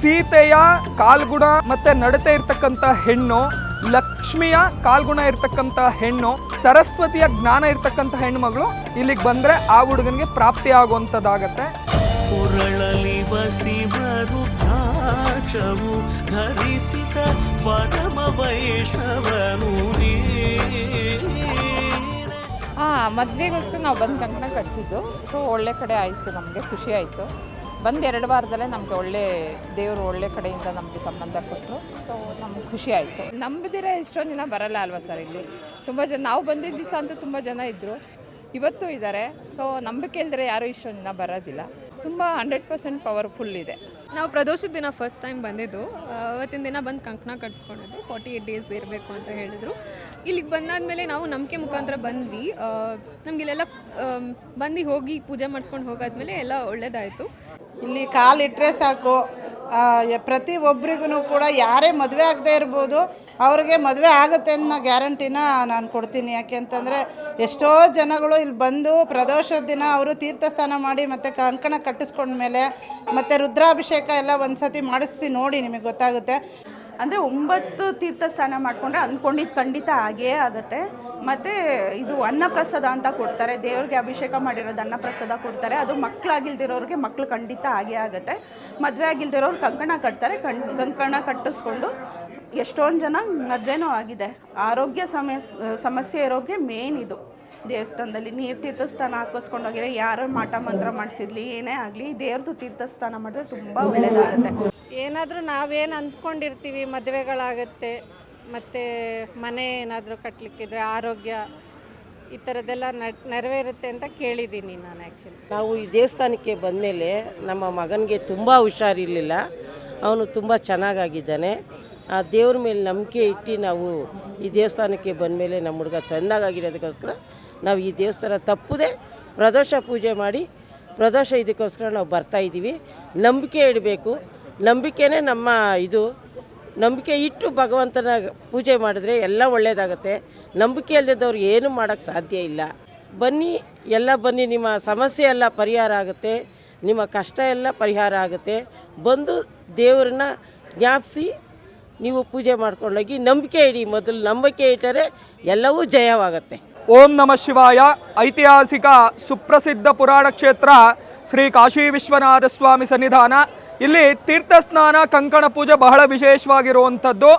ಸೀತೆಯ ಕಾಲ್ಗುಣ ಮತ್ತೆ ನಡತೆ ಇರ್ತಕ್ಕಂಥ ಹೆಣ್ಣು ಲಕ್ಷ್ಮಿಯ ಕಾಲ್ಗುಣ ಇರ್ತಕ್ಕಂಥ ಹೆಣ್ಣು ಸರಸ್ವತಿಯ ಜ್ಞಾನ ಇರ್ತಕ್ಕಂಥ ಹೆಣ್ಣು ಮಗಳು ಇಲ್ಲಿಗೆ ಬಂದ್ರೆ ಆ ಹುಡುಗನಿಗೆ ಪ್ರಾಪ್ತಿ ಆಗುವಂಥದ್ದಾಗತ್ತೆ. ಮದ್ವೆಗೋಸ್ಕರ ಧರಿಸಿದ ಪರಮ ವೈಷ್ಣವನು ಹಾಂ ಮದುವೆಗೋಸ್ಕರ ನಾವು ಬಂದು ಕಂಕಣ ಕಟ್ಸಿದ್ದು. ಸೊ ಒಳ್ಳೆ ಕಡೆ ಆಯಿತು ನಮಗೆ ಖುಷಿ ಆಯಿತು. ಬಂದು ಎರಡು ವಾರದಲ್ಲೇ ನಮಗೆ ಒಳ್ಳೆ ದೇವರು ಒಳ್ಳೆ ಕಡೆಯಿಂದ ನಮಗೆ ಸಂಬಂಧ ಕೊಟ್ಟರು. ಸೊ ನಮ್ಗೆ ಖುಷಿ ಆಯಿತು. ನಂಬದಿರ ಎಷ್ಟೊಂದು ದಿನ ಬರಲ್ಲ ಅಲ್ವಾ ಸರ್ ಇಲ್ಲಿ? ತುಂಬ ಜನ, ನಾವು ಬಂದಿದ್ದ ದಿವಸ ಅಂತೂ ತುಂಬ ಜನ ಇದ್ದರು ಇವತ್ತು ಇದ್ದಾರೆ ಸೊ ನಂಬಿಕೆ ಇಲ್ಲದ್ರೆ ಯಾರೂ ಇಷ್ಟೊಂದು ದಿನ ಬರೋದಿಲ್ಲ. ತುಂಬ ಹಂಡ್ರೆಡ್ ಪರ್ಸೆಂಟ್ ಪವರ್ಫುಲ್ ಇದೆ. ನಾವು ಪ್ರದೋಷದ ದಿನ ಫಸ್ಟ್ ಟೈಮ್ ಬಂದಿದ್ದು. ಅವತ್ತಿನ ದಿನ ಬಂದು ಕಂಕಣ ಕಟ್ಸ್ಕೊಂಡಿದ್ದು. ಫಾರ್ಟಿ ಏಯ್ಟ್ ಡೇಸ್ ಇರಬೇಕು ಅಂತ ಹೇಳಿದರು. ಇಲ್ಲಿಗೆ ಬಂದಾದಮೇಲೆ ನಾವು ನಂಬಿಕೆ ಮುಖಾಂತರ ಬಂದ್ವಿ. ನಮಗಿಲ್ಲೆಲ್ಲ ಬಂದು ಹೋಗಿ ಪೂಜೆ ಮಾಡಿಸ್ಕೊಂಡು ಹೋಗಾದ್ಮೇಲೆ ಎಲ್ಲ ಒಳ್ಳೆಯದಾಯಿತು ಇಲ್ಲಿ ಕಾಲಿಟ್ಟರೆ ಸಾಕು. ಪ್ರತಿ ಒಬ್ರಿಗೂ ಕೂಡ ಯಾರೇ ಮದುವೆ ಆಗದೆ ಇರ್ಬೋದು, ಅವ್ರಿಗೆ ಮದುವೆ ಆಗುತ್ತೆ ಅನ್ನೋ ಗ್ಯಾರಂಟಿನ ನಾನು ಕೊಡ್ತೀನಿ. ಯಾಕೆ ಅಂತಂದರೆ ಎಷ್ಟೋ ಜನಗಳು ಇಲ್ಲಿ ಬಂದು ಪ್ರದೋಷದ ದಿನ ಅವರು ತೀರ್ಥಸ್ಥಾನ ಮಾಡಿ ಮತ್ತು ಕಂಕಣ ಕಟ್ಟಿಸ್ಕೊಂಡ್ಮೇಲೆ ಮತ್ತು ರುದ್ರಾಭಿಷೇಕ ಎಲ್ಲ ಒಂದು ಸತಿ ಮಾಡಿಸಿ ನೋಡಿ ನಿಮಗೆ ಗೊತ್ತಾಗುತ್ತೆ. ಅಂದರೆ ಒಂಬತ್ತು ತೀರ್ಥ ಸ್ನಾನ ಮಾಡಿಕೊಂಡ್ರೆ ಅಂದ್ಕೊಂಡಿದ್ದು ಖಂಡಿತ ಆಗೇ ಆಗುತ್ತೆ. ಮತ್ತು ಇದು ಅನ್ನಪ್ರಸಾದ ಅಂತ ಕೊಡ್ತಾರೆ. ದೇವ್ರಿಗೆ ಅಭಿಷೇಕ ಮಾಡಿರೋದು ಅನ್ನಪ್ರಸಾದ ಕೊಡ್ತಾರೆ. ಅದು ಮಕ್ಕಳಾಗಿಲ್ದಿರೋರಿಗೆ ಮಕ್ಕಳು ಖಂಡಿತ ಆಗೇ ಆಗುತ್ತೆ. ಮದುವೆ ಆಗಿಲ್ದಿರೋರು ಕಂಕಣ ಕಟ್ತಾರೆ. ಕಣ್ ಕಂಕಣ ಕಟ್ಟಿಸ್ಕೊಂಡು ಎಷ್ಟೊಂದು ಜನ ಮದುವೆನೂ ಆಗಿದೆ. ಆರೋಗ್ಯ ಸಮಸ್ ಸಮಸ್ಯೆ ಇರೋರಿಗೆ ಮೇನ್ ಇದು. ದೇವಸ್ಥಾನದಲ್ಲಿ ನೀರು ತೀರ್ಥಸ್ಥಾನ ಹಾಕಿಸ್ಕೊಂಡೋಗಿರೋ ಯಾರು ಮಠ ಮಂತ್ರ ಮಾಡಿಸಿದ್ಲಿ ಏನೇ ಆಗಲಿ ದೇವ್ರದ್ದು ತೀರ್ಥಸ್ಥಾನ ಮಾಡಿದ್ರೆ ತುಂಬ ಒಳ್ಳೆಯದಾಗುತ್ತೆ ಏನಾದರೂ ನಾವೇನು ಅಂದ್ಕೊಂಡಿರ್ತೀವಿ ಮದುವೆಗಳಾಗುತ್ತೆ ಮತ್ತು ಮನೆ ಏನಾದರೂ ಕಟ್ಟಲಿಕ್ಕಿದ್ರೆ ಆರೋಗ್ಯ ಈ ಥರದ್ದೆಲ್ಲ ನೆರವೇರುತ್ತೆ ಅಂತ ಕೇಳಿದ್ದೀನಿ ನಾನು ಆ್ಯಕ್ಚುಲಿ ನಾವು ಈ ದೇವಸ್ಥಾನಕ್ಕೆ ಬಂದಮೇಲೆ ನಮ್ಮ ಮಗನಿಗೆ ತುಂಬ ಹುಷಾರಿರಲಿಲ್ಲ. ಅವನು ತುಂಬ ಚೆನ್ನಾಗಾಗಿದ್ದಾನೆ. ಆ ದೇವ್ರ ಮೇಲೆ ನಂಬಿಕೆ ಇಟ್ಟು ನಾವು ಈ ದೇವಸ್ಥಾನಕ್ಕೆ ಬಂದಮೇಲೆ ನಮ್ಮ ಹುಡುಗ ಚೆನ್ನಾಗಾಗಿರೋದಕ್ಕೋಸ್ಕರ ನಾವು ಈ ದೇವಸ್ಥಾನ ತಪ್ಪದೇ ಪ್ರದೋಷ ಪೂಜೆ ಮಾಡಿ ಪ್ರದೋಷ ಇದಕ್ಕೋಸ್ಕರ ನಾವು ಬರ್ತಾ ಇದ್ದೀವಿ. ನಂಬಿಕೆ ಇಡಬೇಕು. ನಂಬಿಕೆನೇ ನಮ್ಮ ಇದು. ನಂಬಿಕೆ ಇಟ್ಟು ಭಗವಂತನ ಪೂಜೆ ಮಾಡಿದ್ರೆ ಎಲ್ಲ ಒಳ್ಳೆಯದಾಗುತ್ತೆ ನಂಬಿಕೆ ಇಲ್ಲದವ್ರು ಏನೂ ಮಾಡೋಕ್ಕೆ ಸಾಧ್ಯ ಇಲ್ಲ. ಬನ್ನಿ, ಎಲ್ಲ ಬನ್ನಿ, ನಿಮ್ಮ ಸಮಸ್ಯೆ ಎಲ್ಲ ಪರಿಹಾರ ಆಗುತ್ತೆ. ನಿಮ್ಮ ಕಷ್ಟ ಎಲ್ಲ ಪರಿಹಾರ ಆಗುತ್ತೆ. ಬಂದು ದೇವರನ್ನ ಜ್ಞಾಪಿಸಿ ನೀವು ಪೂಜೆ ಮಾಡ್ಕೊಂಡೋಗಿ ನಂಬಿಕೆ ಇಡಿ ಮೊದಲು ನಂಬಿಕೆ ಇಟ್ಟರೆ ಎಲ್ಲವೂ ಜಯವಾಗುತ್ತೆ. ಓಂ ನಮ ಶಿವಾಯ. ಐತಿಹಾಸಿಕ ಸುಪ್ರಸಿದ್ಧ ಪುರಾಣ ಕ್ಷೇತ್ರ ಶ್ರೀ ಕಾಶಿ ವಿಶ್ವನಾಥ ಸ್ವಾಮಿ ಸನ್ನಿಧಾನ. ಇಲ್ಲಿ ತೀರ್ಥ ಸ್ನಾನ, ಕಂಕಣ ಪೂಜೆ ಬಹಳ ವಿಶೇಷವಾಗಿರುವಂಥದ್ದು.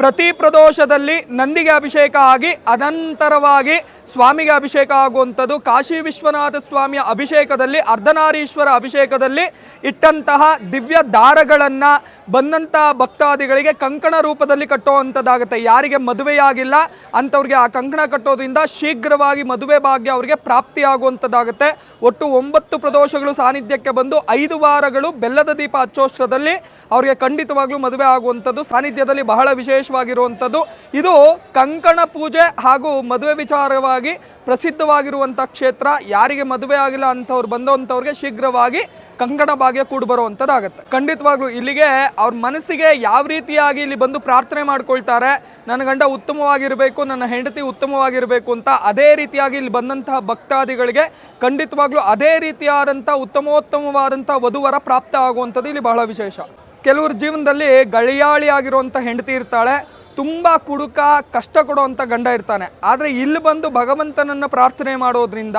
ಪ್ರತಿ ಪ್ರದೋಷದಲ್ಲಿ ನಂದಿಗೆ ಅಭಿಷೇಕ ಆಗಿ ಅನಂತರವಾಗಿ ಸ್ವಾಮಿಗೆ ಅಭಿಷೇಕ ಆಗುವಂಥದ್ದು. ಕಾಶಿ ವಿಶ್ವನಾಥ ಸ್ವಾಮಿಯ ಅಭಿಷೇಕದಲ್ಲಿ, ಅರ್ಧನಾರೀಶ್ವರ ಅಭಿಷೇಕದಲ್ಲಿ ಇಟ್ಟಂತಹ ದಿವ್ಯ ದಾರಗಳನ್ನು ಬಂದಂತಹ ಭಕ್ತಾದಿಗಳಿಗೆ ಕಂಕಣ ರೂಪದಲ್ಲಿ ಕಟ್ಟುವಂಥದ್ದಾಗುತ್ತೆ. ಯಾರಿಗೆ ಮದುವೆಯಾಗಿಲ್ಲ, ಅಂಥವ್ರಿಗೆ ಆ ಕಂಕಣ ಕಟ್ಟೋದ್ರಿಂದ ಶೀಘ್ರವಾಗಿ ಮದುವೆ ಭಾಗ್ಯ ಅವರಿಗೆ ಪ್ರಾಪ್ತಿಯಾಗುವಂಥದ್ದಾಗುತ್ತೆ ಒಟ್ಟು ಒಂಬತ್ತು ಪ್ರದೋಷಗಳು ಸಾನ್ನಿಧ್ಯಕ್ಕೆ ಬಂದು ಐದು ವಾರಗಳು ಬೆಲ್ಲದ ದೀಪ ಹಚ್ಚೋಷ್ಟ್ರದಲ್ಲಿ ಅವರಿಗೆ ಖಂಡಿತವಾಗ್ಲೂ ಮದುವೆ ಆಗುವಂಥದ್ದು. ಸಾನ್ನಿಧ್ಯದಲ್ಲಿ ಬಹಳ ವಿಶೇಷವಾಗಿರುವಂಥದ್ದು. ಇದು ಕಂಕಣ ಪೂಜೆ ಹಾಗೂ ಮದುವೆ ವಿಚಾರವಾಗಿ ಪ್ರಸಿದ್ಧವಾಗಿರುವಂಥ ಕ್ಷೇತ್ರ. ಯಾರಿಗೆ ಮದುವೆ ಆಗಿಲ್ಲ ಅಂಥವ್ರು ಬಂದಂಥವ್ರಿಗೆ ಶೀಘ್ರವಾಗಿ ಕಂಕಣ ಭಾಗ್ಯ ಕೂಡಿ ಬರುವಂಥದ್ದಾಗತ್ತೆ ಖಂಡಿತವಾಗ್ಲೂ ಇಲ್ಲಿಗೆ ಅವ್ರ ಮನಸ್ಸಿಗೆ ಯಾವ ರೀತಿಯಾಗಿ ಇಲ್ಲಿ ಬಂದು ಪ್ರಾರ್ಥನೆ ಮಾಡ್ಕೊಳ್ತಾರೆ, ನನ್ನ ಗಂಡ ಉತ್ತಮವಾಗಿರಬೇಕು, ನನ್ನ ಹೆಂಡತಿ ಉತ್ತಮವಾಗಿರಬೇಕು ಅಂತ ಅದೇ ರೀತಿಯಾಗಿ ಇಲ್ಲಿ ಬಂದಂತಹ ಭಕ್ತಾದಿಗಳಿಗೆ ಖಂಡಿತವಾಗ್ಲೂ ಅದೇ ರೀತಿಯಾದಂಥ ಉತ್ತಮೋತ್ತಮವಾದಂಥ ವಧುವರ ಪ್ರಾಪ್ತ ಆಗುವಂಥದ್ದು ಇಲ್ಲಿ ಬಹಳ ವಿಶೇಷ. ಕೆಲವ್ರ ಜೀವನದಲ್ಲಿ ಗಳಿಯಾಳಿ ಆಗಿರುವಂಥ ಹೆಂಡತಿ ಇರ್ತಾಳೆ, ತುಂಬ ಕುಡುಕ, ಕಷ್ಟ ಕೊಡುವಂಥ ಗಂಡ ಇರ್ತಾನೆ. ಆದರೆ ಇಲ್ಲಿ ಬಂದು ಭಗವಂತನನ್ನು ಪ್ರಾರ್ಥನೆ ಮಾಡೋದ್ರಿಂದ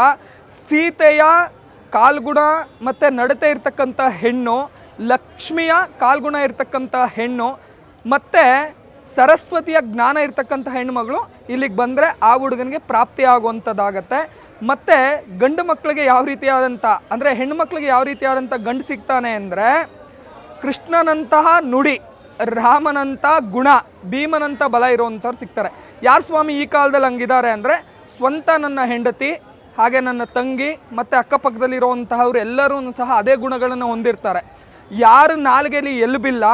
ಸೀತೆಯ ಕಾಲ್ಗುಣ ಮತ್ತು ನಡತೆ ಇರ್ತಕ್ಕಂಥ ಹೆಣ್ಣು, ಲಕ್ಷ್ಮಿಯ ಕಾಲ್ಗುಣ ಇರ್ತಕ್ಕಂಥ ಹೆಣ್ಣು, ಮತ್ತು ಸರಸ್ವತಿಯ ಜ್ಞಾನ ಇರ್ತಕ್ಕಂಥ ಹೆಣ್ಣುಮಗಳು ಇಲ್ಲಿಗೆ ಬಂದರೆ ಆ ಹುಡುಗನಿಗೆ ಪ್ರಾಪ್ತಿ ಆಗುವಂಥದ್ದಾಗತ್ತೆ ಮತ್ತು ಗಂಡು ಮಕ್ಕಳಿಗೆ ಯಾವ ರೀತಿಯಾದಂಥ ಅಂದರೆ ಹೆಣ್ಣು ಮಕ್ಕಳಿಗೆ ಯಾವ ರೀತಿಯಾದಂಥ ಗಂಡು ಸಿಗ್ತಾನೆ ಅಂದರೆ ಕೃಷ್ಣನಂತಹ ನುಡಿ ರಾಮನಂಥ ಗುಣ ಭೀಮನಂಥ ಬಲ ಇರುವಂಥವ್ರು ಸಿಗ್ತಾರೆ. ಯಾರು ಸ್ವಾಮಿ ಈ ಕಾಲದಲ್ಲಿ ಹಂಗಿದ್ದಾರೆ ಅಂದರೆ ಸ್ವಂತ ನನ್ನ ಹೆಂಡತಿ, ಹಾಗೆ ನನ್ನ ತಂಗಿ, ಮತ್ತು ಅಕ್ಕಪಕ್ಕದಲ್ಲಿರುವಂತಹವ್ರು ಎಲ್ಲರೂ ಸಹ ಅದೇ ಗುಣಗಳನ್ನು ಹೊಂದಿರ್ತಾರೆ. ಯಾರು ನಾಲಿಗೆಯಲ್ಲಿ ಬಿಲ್ಲ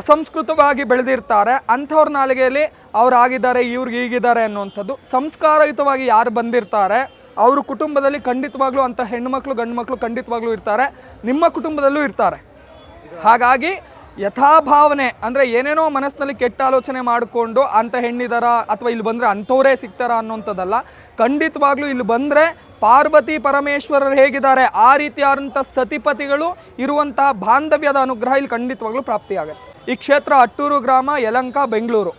ಅಸಂಸ್ಕೃತವಾಗಿ ಬೆಳೆದಿರ್ತಾರೆ, ಅಂಥವ್ರ ನಾಲಿಗೆಯಲ್ಲಿ ಅವ್ರು ಆಗಿದ್ದಾರೆ ಇವ್ರಿಗೆ ಹೀಗಿದ್ದಾರೆ ಅನ್ನುವಂಥದ್ದು. ಸಂಸ್ಕಾರಯುತವಾಗಿ ಯಾರು ಬಂದಿರ್ತಾರೆ, ಅವ್ರ ಕುಟುಂಬದಲ್ಲಿ ಖಂಡಿತವಾಗ್ಲೂ ಅಂಥ ಹೆಣ್ಣುಮಕ್ಳು ಗಂಡು ಮಕ್ಕಳು ಖಂಡಿತವಾಗ್ಲೂ ಇರ್ತಾರೆ. ನಿಮ್ಮ ಕುಟುಂಬದಲ್ಲೂ ಇರ್ತಾರೆ. ಹಾಗಾಗಿ ಯಥಾಭಾವನೆ ಅಂದರೆ ಏನೇನೋ ಮನಸ್ಸಿನಲ್ಲಿ ಕೆಟ್ಟ ಆಲೋಚನೆ ಮಾಡಿಕೊಂಡು ಅಂಥ ಹೆಣ್ಣಿದಾರ ಅಥವಾ ಇಲ್ಲಿ ಬಂದರೆ ಅಂಥವರೇ ಸಿಗ್ತಾರ ಅನ್ನೋಂಥದ್ದಲ್ಲ, ಖಂಡಿತವಾಗ್ಲೂ ಇಲ್ಲಿ ಬಂದರೆ ಪಾರ್ವತಿ ಪರಮೇಶ್ವರರು ಹೇಗಿದ್ದಾರೆ, ಆ ರೀತಿಯಾದಂಥ ಸತಿಪತಿಗಳು ಇರುವಂತಹ ಬಾಂಧವ್ಯದ ಅನುಗ್ರಹ ಇಲ್ಲಿ ಖಂಡಿತವಾಗ್ಲೂ ಪ್ರಾಪ್ತಿಯಾಗುತ್ತೆ. ಈ ಕ್ಷೇತ್ರ ಅಟ್ಟೂರು ಗ್ರಾಮ, ಯಲಂಕ, ಬೆಂಗಳೂರು.